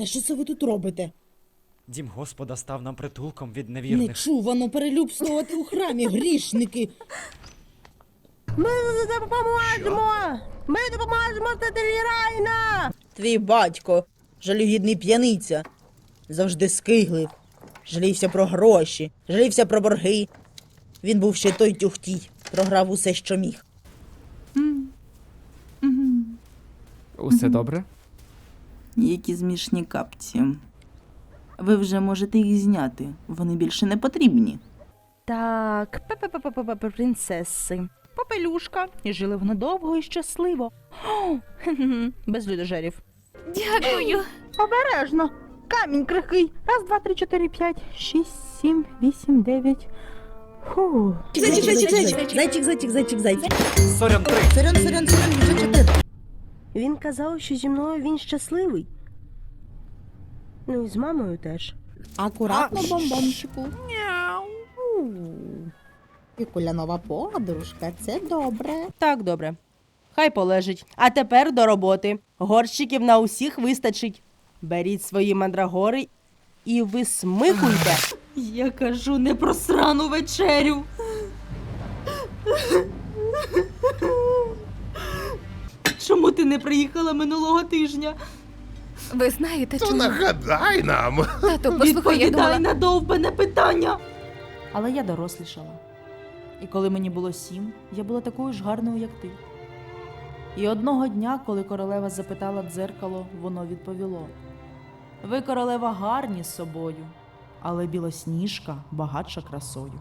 Та що це ви тут робите? Дім Господа став нам притулком від невірних. Нечувано перелюбствувати у храмі, грішники. Ми допоможемо! Ми допоможемо Райна! Твій батько, жалюгідний п'яниця, завжди скиглив. Жалівся про гроші, жалівся про борги. Він був ще той тюхтій, програв усе, що міг. Усе добре? Які змішні капці. Ви вже можете їх зняти. Вони більше не потрібні. Так, пе-пе-пе-пе-пе, принцеси. Попелюшка. І жили вони довго і щасливо. О, Без людожерів. Дякую. Обережно. Камінь крихкий. Раз, два, три, чотири, п'ять, шість, сім, вісім, дев'ять. Фу. Зайчик, зайчик, зайчик, зайчик, зайчик, зайчик, зайчик. Сорян три. Сорян, сорян, сорян. Він казав, що зі мною він щасливий. Ну і з мамою теж. Акуратно, бомбомчику. Пікуля нова подружка, це добре. Так, добре. Хай полежить. А тепер до роботи. Горщиків на усіх вистачить. Беріть свої мандрагори і висмикуйте. Я кажу не про срану вечерю. Чому ти не приїхала минулого тижня? Ви знаєте, То чому? нагадай нам. Тату, послухай, я Відповідай думала... на довбане питання. Але я дорослішала. І коли мені було сім, я була такою ж гарною, як ти. І одного дня, коли королева запитала дзеркало, воно відповіло: Ви, королева, гарні з собою, але білосніжка багатша красою.